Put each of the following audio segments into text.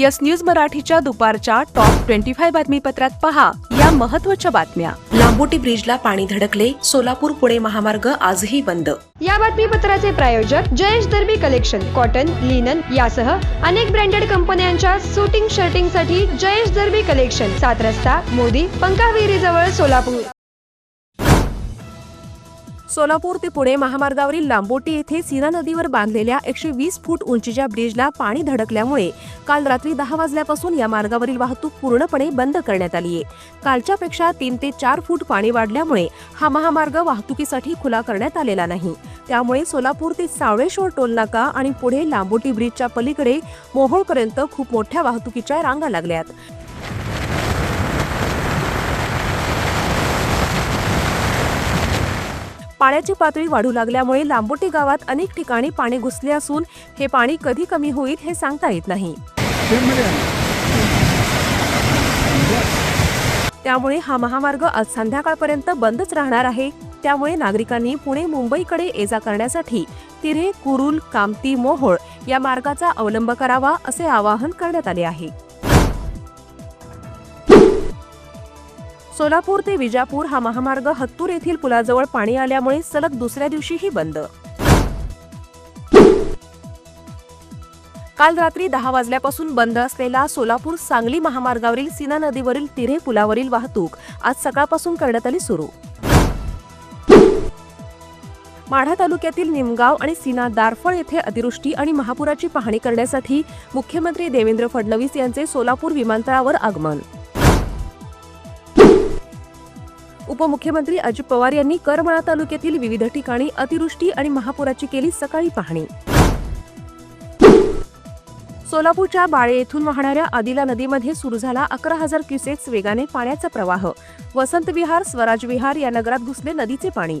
Yes news मराठीच्या दुपारच्या top twenty five बातमीपत्रात पहा या महत्त्वाच्या बातम्या. लांबोटी ब्रिजला पाणी धडकले सोलापूर पुणे महामार्ग आजही बंद. या बातमीपत्राचे प्रायोजक Jayesh Darbi collection cotton linen यासह अनेक ब्रँडेड कंपन्यांच्या सुटिंग शर्टिंगसाठी जयेश दर्बी कलेक्शन सात रस्ता मोदी पंकाविरी जवळ सोलापूर. सोलापूर ते पुणे महामार्गावरील लांबोटी येथे सीना नदीवर बांधलेल्या एकशे वीस फूट उंचीच्या ब्रिजला पाणी धडकल्यामुळे काल रात्री दहा वाजल्यापासून या मार्गावरील वाहतूक पूर्णपणे बंद करण्यात आली आहे. कालच्यापेक्षा तीन ते चार फूट पाणी वाढल्यामुळे हा महामार्ग वाहतुकीसाठी खुला करण्यात आलेला नाही. त्यामुळे सोलापूर ते सावळेश्वर टोलनाका आणि पुढे लांबोटी ब्रिजच्या पलीकडे मोहोळपर्यंत खूप मोठ्या वाहतुकीच्या रांगा लागल्यात. पाण्याची पातळी वाढू लागल्यामुळे लांबोटी गावात अनेक ठिकाणी पाणी घुसले असून हे पाणी कधी कमी होईल हे सांगता येत नाही. त्यामुळे हा महामार्ग आज संध्याकाळपर्यंत बंदच राहणार आहे. त्यामुळे नागरिकांनी पुणे मुंबईकडे ये जा करण्यासाठी तिरे कुरुल कामती मोहोळ या मार्गाचा अवलंब करावा असे आवाहन करण्यात आले आहे. सोलापूर ते विजापूर हा महामार्ग हत्तूर येथील पुलाजवळ पाणी आल्यामुळे सलग दुसऱ्या दिवशीही बंद. काल रात्री दहा वाजल्यापासून बंद असलेला सोलापूर सांगली महामार्गावरील सीना नदीवरील तिरे पुलावरील वाहतूक आज सकाळपासून करण्यात आली सुरू. माढा तालुक्यातील निमगाव आणि सीना दारफळ येथे अतिवृष्टी आणि महापुराची पाहणी करण्यासाठी मुख्यमंत्री देवेंद्र फडणवीस यांचे सोलापूर विमानतळावर आगमन. उपमुख्यमंत्री अजित पवार यांनी करमाळा तालुक्यातील विविध ठिकाणी अतिवृष्टी आणि महापुराची केली सकाळी पाहणी. सोलापूरच्या बाळे येथून वाहणाऱ्या आदिला नदीमध्ये सुरू झाला अकरा हजार क्युसेक्स वेगाने पाण्याचा प्रवाह. वसंत विहार स्वराज विहार या नगरात घुसले नदीचे पाणी.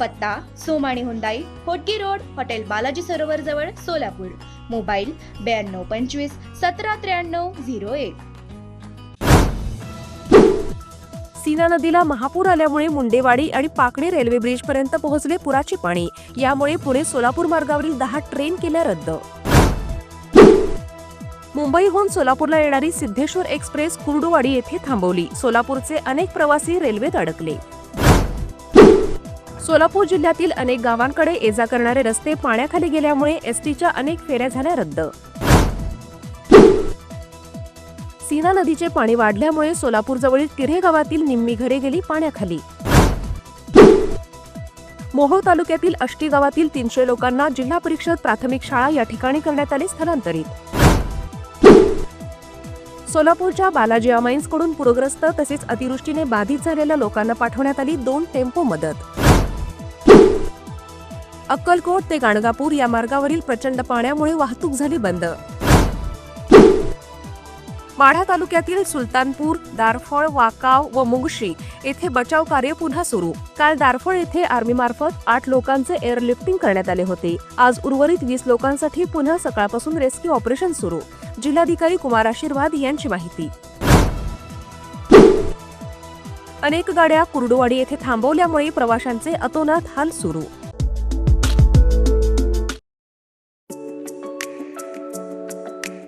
पत्ता Somani Hyundai Hotgi road hotel Balaji Sarovar जवळ सोलापूर. मोबाईल ब्याण्णव पंचवीस सतरा त्र्याण्णव झिरो एक. सीना नदीला महापूर आल्यामुळे मुंडेवाडी आणि पाकणे रेल्वे ब्रिज पर्यंत पोहोचले पुराचे पाणी. यामुळे पुणे सोलापूर मार्गावरील दहा ट्रेन केल्या रद्द. मुंबईहून सोलापूरला येणारी सिद्धेश्वर एक्सप्रेस कुर्डुवाडी येथे थांबवली. सोलापूरचे अनेक प्रवासी रेल्वेत अडकले सोलापूर जिल्ह्यातील अनेक गावांकडे ये जा करणारे रस्ते पाण्याखाली गेल्यामुळे एसटीच्या अनेक फेऱ्या झाल्या रद्द. सीना नदीचे पाणी वाढल्यामुळे सोलापूर जवळील गावातील निम्मी घरे गेली पाण्याखाली. मोहोळ तालुक्यातील अष्टी गावातील तीनशे लोकांना जिल्हा परिषद प्राथमिक शाळा या ठिकाणी करण्यात आली स्थलांतरित. सोलापूरच्या बालाजी अमाईन्सकडून पूरग्रस्त तसेच अतिवृष्टीने बाधित झालेल्या लोकांना पाठवण्यात आली दोन टेम्पो मदत. अक्कलकोट ते गाणगापूर या मार्गावरील प्रचंड पाण्यामुळे वाहतूक झाली बंद. माढा तालुक्यातील सुलतानपूर दारफळ वाकाव व मुंगशी येथे बचाव कार्य पुन्हा सुरू. काल दारफळ येथे आर्मीमार्फत आठ लोकांचे एअरलिफ्टिंग करण्यात आले होते. आज उर्वरित वीस लोकांसाठी पुन्हा सकाळपासून रेस्क्यू ऑपरेशन सुरू. जिल्हाधिकारी कुमार आशीर्वाद यांची माहिती. अनेक गाड्या कुर्डुवाडी येथे थांबवल्यामुळे प्रवाशांचे अतोनात हाल सुरू.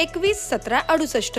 एकवीस सतरा अडुसष्ट.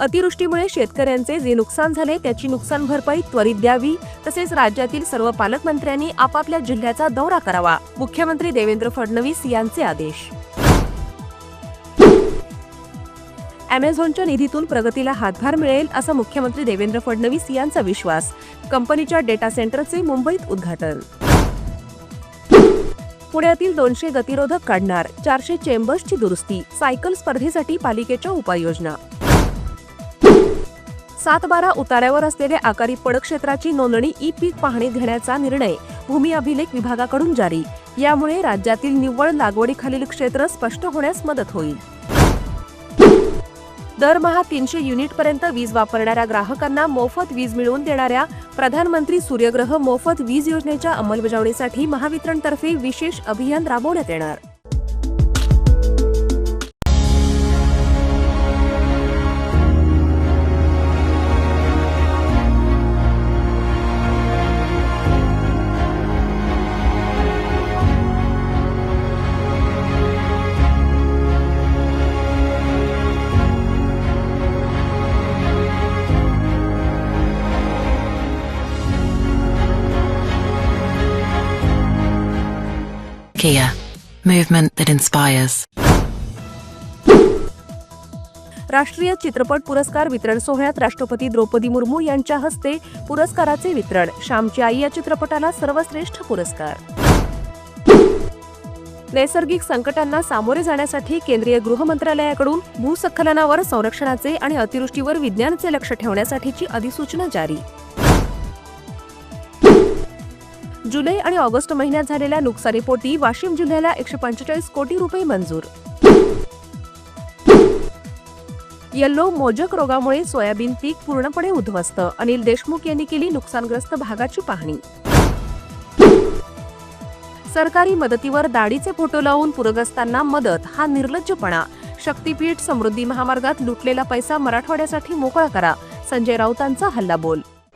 अतिवृष्टीमुळे शेतकऱ्यांचे जे नुकसान झाले त्याची नुकसान भरपाई त्वरित द्यावी तसेच राज्यातील सर्व पालकमंत्र्यांनी आपापल्या जिल्ह्याचा दौरा करावा. मुख्यमंत्री देवेंद्र फडणवीस यांचे आदेश. अमेझॉनच्या निधीतून प्रगतीला हातभार मिळेल असा मुख्यमंत्री देवेंद्र फडणवीस यांचा विश्वास. कंपनीच्या डेटा सेंटरचे मुंबईत उद्घाटन. पुण्यातील दोनशे गतिरोधक काढणार चारशे चेंबर्सची दुरुस्ती सायकल स्पर्धेसाठी पालिकेच्या उपाययोजना. सातबारा उताऱ्यावर उतार्यावर असलेल्या आकारी पडक क्षेत्राची नोंदणी ई पीक पाहणी घेण्याचा निर्णय भूमी अभिलेख विभागाकडून जारी. यामुळे राज्यातील निव्वळ लागवडीखालील क्षेत्र स्पष्ट होण्यास मदत होईल. दरमहा तीनशे युनिटपर्यंत वीज वापरणाऱ्या ग्राहकांना मोफत वीज मिळवून देणाऱ्या प्रधानमंत्री सूर्यग्रह मोफत वीज योजनेच्या अंमलबजावणीसाठी महावितरणतर्फे विशेष अभियान राबवण्यात येणार. Kia, movement that inspires. राष्ट्रीय चित्रपट पुरस्कार वितरण सोहळ्यात राष्ट्रपती द्रौपदी मुर्मू यांच्या हस्ते पुरस्काराचे वितरण. श्यामची आई या चित्रपटाला सर्वश्रेष्ठ पुरस्कार. नैसर्गिक संकटांना सामोरे जाण्यासाठी केंद्रीय गृह मंत्रालयाकडून भूस्खलनावर संरक्षणाचे आणि अतिवृष्टीवर विज्ञानाचे लक्ष ठेवण्यासाठीची अधिसूचना जारी. जुलै आणि ऑगस्ट महिन्यात झालेल्या नुकसानीपोटी वाशिम जिल्ह्याला एकशे पंचेचाळीस कोटी रुपये मंजूर. येल्लो मोजक रोगामुळे सोयाबीन पीक पूर्णपणे उद्ध्वस्त अनिल देशमुख यांनी केली नुकसानग्रस्त भागाची पाहणी. सरकारी मदतीवर दाढीचे फोटो लावून पूरग्रस्तांना मदत हा निर्लज्जपणा. शक्तीपीठ समृद्धी महामार्गात लुटलेला पैसा मराठवाड्यासाठी मोकळा करा. संजय राऊतांचा हल्लाबोल.